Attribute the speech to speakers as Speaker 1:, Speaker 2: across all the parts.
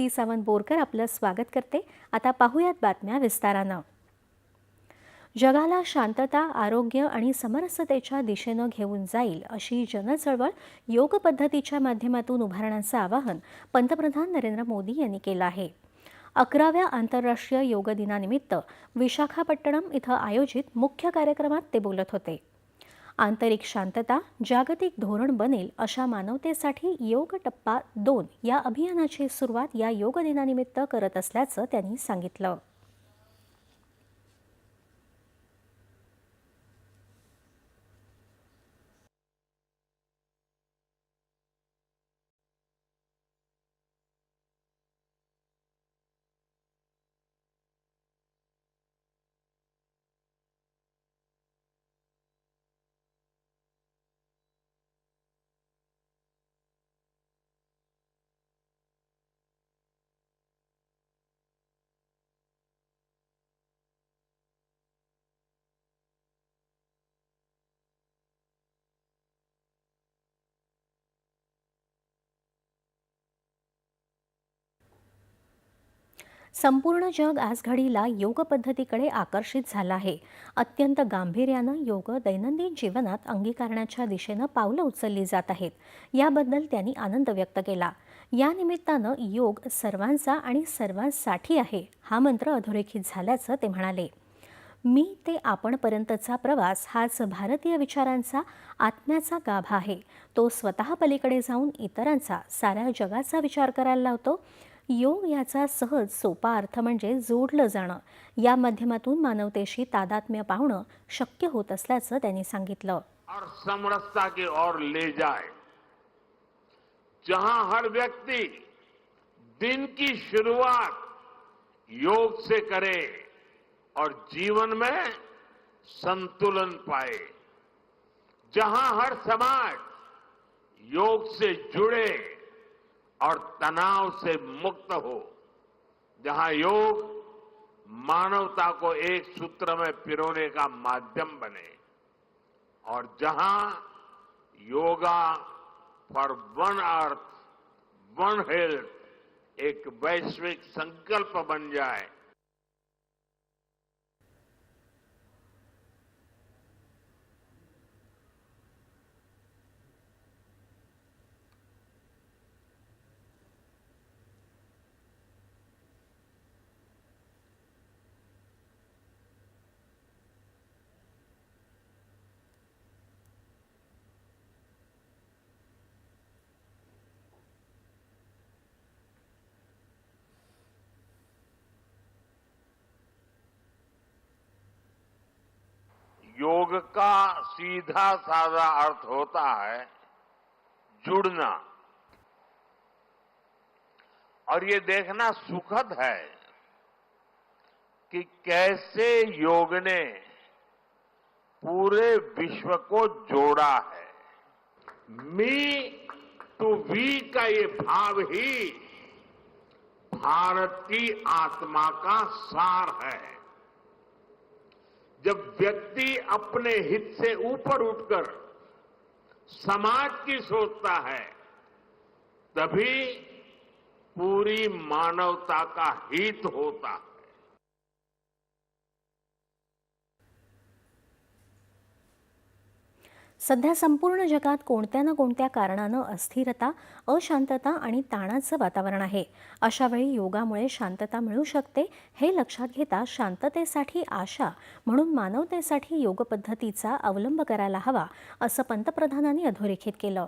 Speaker 1: दीप्ती सावंत बोरकर आपलं स्वागत करते. आता पाहूयात बातम्या विस्तारानं. जगाला शांतता आरोग्य आणि समरसतेच्या दिशेनं घेऊन जाईल अशी जनचळवळ योग पद्धतीच्या माध्यमातून उभारण्याचं आवाहन पंतप्रधान नरेंद्र मोदी यांनी केलं आहे. अकराव्या आंतरराष्ट्रीय योग दिनानिमित्त विशाखापट्टणम इथं आयोजित मुख्य कार्यक्रमात ते बोलत होते. आंतरिक शांतता जागतिक धोरण बनेल अशा मानवतेसाठी योग टप्पा दोन या अभियानाची सुरुवात या योग दिनानिमित्त करत असल्याचं त्यांनी सांगितलं. संपूर्ण जग आज घडीला योग पद्धतीकडे आकर्षित झालं आहे. अत्यंत गांभीर्यानं योग दैनंदिन जीवनात अंगीकारण्याच्या दिशेनं पावलं उचलली जात आहेत. याबद्दल त्यांनी आनंद व्यक्त केला. या निमित्तानं योग सर्वांचा आणि सर्वांसाठी आहे हा मंत्र अधोरेखित झाल्याचं ते म्हणाले. मी ते आपणपर्यंतचा प्रवास हाच भारतीय विचारांचा आत्म्याचा गाभा आहे. तो स्वतः पलीकडे जाऊन इतरांचा साऱ्या जगाचा विचार करायला लावतो. योग याचा सहज सोपा अर्थ म्हणजे जोडलं जाणं. या माध्यमातून मानवतेशी तादात्म्य पाहणं शक्य होत असल्याचं त्यांनी सांगितलं.
Speaker 2: और समरसता की ओर ले जाए. जहां हर व्यक्ति दिन की शुरुआत योग से करे और जीवन में संतुलन पाए. जहां हर समाज योग से जुड़े और तनाव से मुक्त हो। जहाँ योग मानवता को एक सूत्र में पिरोने का माध्यम बने। और जहाँ yoga for one earth one health एक वैश्विक संकल्प बन जाए योग का सीधा साधा अर्थ होता है जुड़ना। और ये देखना सुखद है कि कैसे योग ने पूरे विश्व को जोड़ा है। मी टू वी का ये भाव ही भारत की आत्मा का सार है। जब व्यक्ति अपने हित से ऊपर उठकर समाज की सोचता है, तभी पूरी मानवता का हित होता है।
Speaker 1: सध्या संपूर्ण जगात कोणत्या ना कोणत्या कारणानं अस्थिरता अशांतता आणि ताणाचं वातावरण आहे. अशावेळी योगामुळे शांतता मिळू शकते हे लक्षात घेता शांततेसाठी आशा म्हणून मानवतेसाठी योग पद्धतीचा अवलंब करायला हवा असं पंतप्रधानांनी अधोरेखित केलं.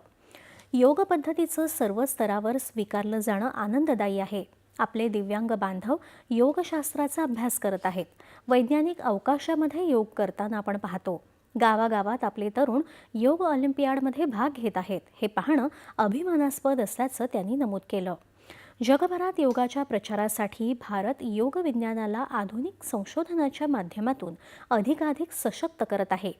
Speaker 1: योग पद्धतीचं सर्व स्तरावर स्वीकारलं जाणं आनंददायी आहे. आपले दिव्यांग बांधव योगशास्त्राचा अभ्यास करत आहेत. वैज्ञानिक अवकाशामध्ये योग करताना आपण पाहतो. गावागावात आपले तरुण योग ऑलिम्पियाडमध्ये भाग घेत आहेत. हे पाहणं अभिमानास्पद असल्याचं त्यांनी नमूद केलं. जगभरात योगाच्या प्रचारासाठी भारत योग विज्ञानाला आधुनिक संशोधनाच्या माध्यमातून अधिकाधिक सशक्त करत आहे.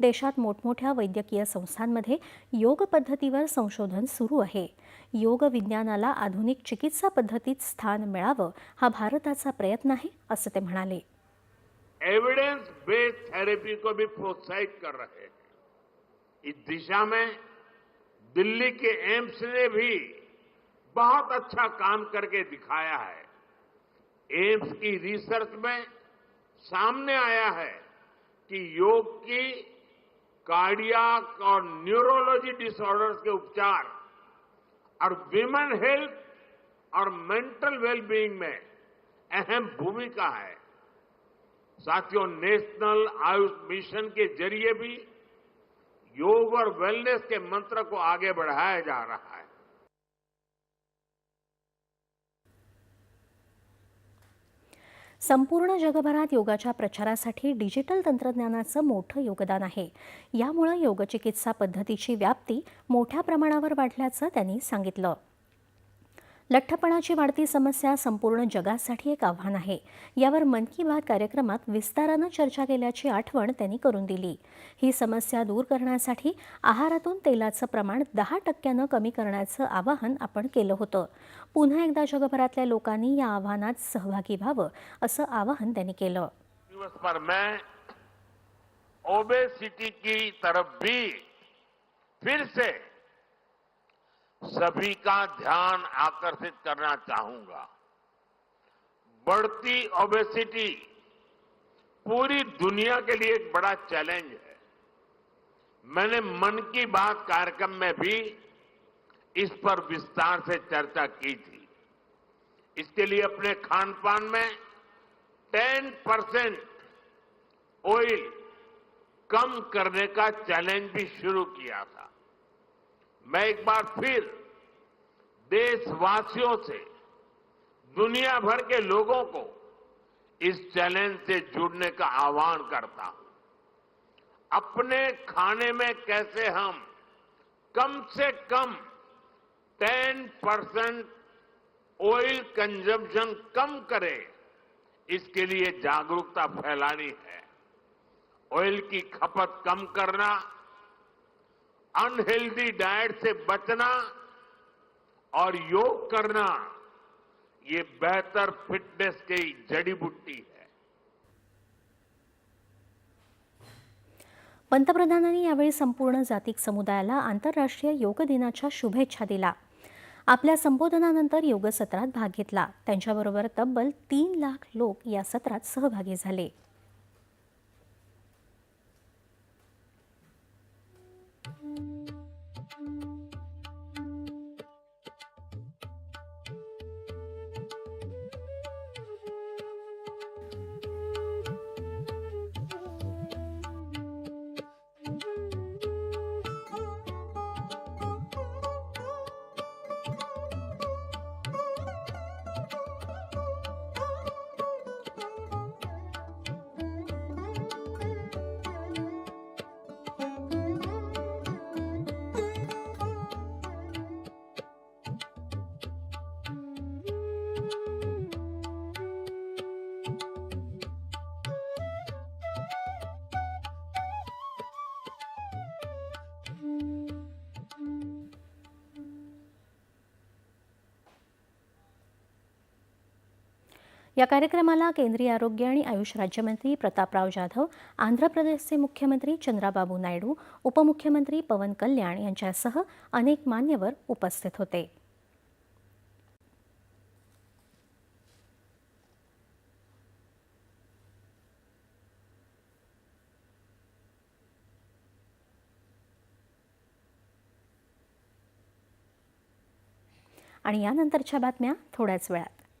Speaker 1: देशात मोठमोठ्या वैद्यकीय संस्थांमध्ये योग पद्धतीवर संशोधन सुरू आहे. योग विज्ञानाला आधुनिक चिकित्सा पद्धतीत स्थान मिळावं हा भारताचा प्रयत्न आहे असं ते म्हणाले.
Speaker 2: एविडेंस बेस्ड थेरेपी को भी प्रोत्साहित कर रहे हैं। इस दिशा में दिल्ली के एम्स ने भी बहुत अच्छा काम करके दिखाया है। एम्स की रिसर्च में सामने आया है कि योग की कार्डियाक और न्यूरोलॉजी डिसऑर्डर्स के उपचार और विमेन हेल्थ और मेंटल वेलबींग में अहम भूमिका है। साथियों नेशनल आयुष मिशन के जरिए भी योग और वेलनेस के मंत्र को आगे बढ़ाया जा रहा है।
Speaker 1: संपूर्ण जगभरात योगाच्या प्रचारासाठी डिजिटल तंत्रज्ञानाचं मोठं योगदान आहे. यामुळे योगचिकित्सा पद्धतीची व्याप्ती मोठ्या प्रमाणावर वाढल्याचं त्यांनी सांगितलं. लठ्ठपणाची वाढती समस्या संपूर्ण जगासाठी एक आव्हान आहे. यावर मन की बात कार्यक्रमात विस्तारानं चर्चा केल्याची आठवण त्यांनी करून दिली. ही समस्या दूर करण्यासाठी आहारातून तेलाचं प्रमाण दहा टक्क्यानं कमी करण्याचं आवाहन आपण केलं होतं. पुन्हा एकदा जगभरातल्या लोकांनी या आव्हानात सहभागी व्हावं असं आवाहन त्यांनी केलं.
Speaker 2: ओबेसिटी की तरफ भी फिर से सभी का ध्यान आकर्षित करना चाहूँगा। बढ़ती ओबेसिटी पूरी दुनिया के लिए एक बड़ा चैलेंज है। मैंने मन की बात कार्यक्रम में भी इस पर विस्तार से चर्चा की थी। इसके लिए अपने खान पान में 10 परसेंट ऑयल कम करने का चैलेंज भी शुरू किया था। मैं एक बार फिर देशवासियों से, दुनिया भर के लोगों को इस चैलेंज से जुड़ने का आह्वान करता हूँ। अपने खाने में कैसे हम कम से कम 10 परसेंट ऑयल कंजम्पशन कम करें, इसके लिए जागरूकता फैलानी है। ऑयल की खपत कम करना अनहेल्दी डाइट से बचना और योग करना ये बेहतर फिटनेस की जड़ी बूटी है।
Speaker 1: पंतप्रधानांनी यावेळी संपूर्ण जातिक समुदायाला आंतरराष्ट्रीय योग दिनाच्या शुभेच्छा दिला आपल्या संबोधनानंतर योग सत्रात भाग घेतला. त्यांच्याबरोबर तब्बल तीन लाख लोक या सत्रात सहभागी झाले. या कार्यक्रमाला केंद्रीय आरोग्य आणि आयुष राज्यमंत्री प्रतापराव जाधव आंध्र प्रदेशचे मुख्यमंत्री चंद्राबाबू नायडू उपमुख्यमंत्री पवन कल्याण यांच्यासह अनेक मान्यवर उपस्थित होते. आणि यानंतरच्या बातम्या थोड्याच वेळात.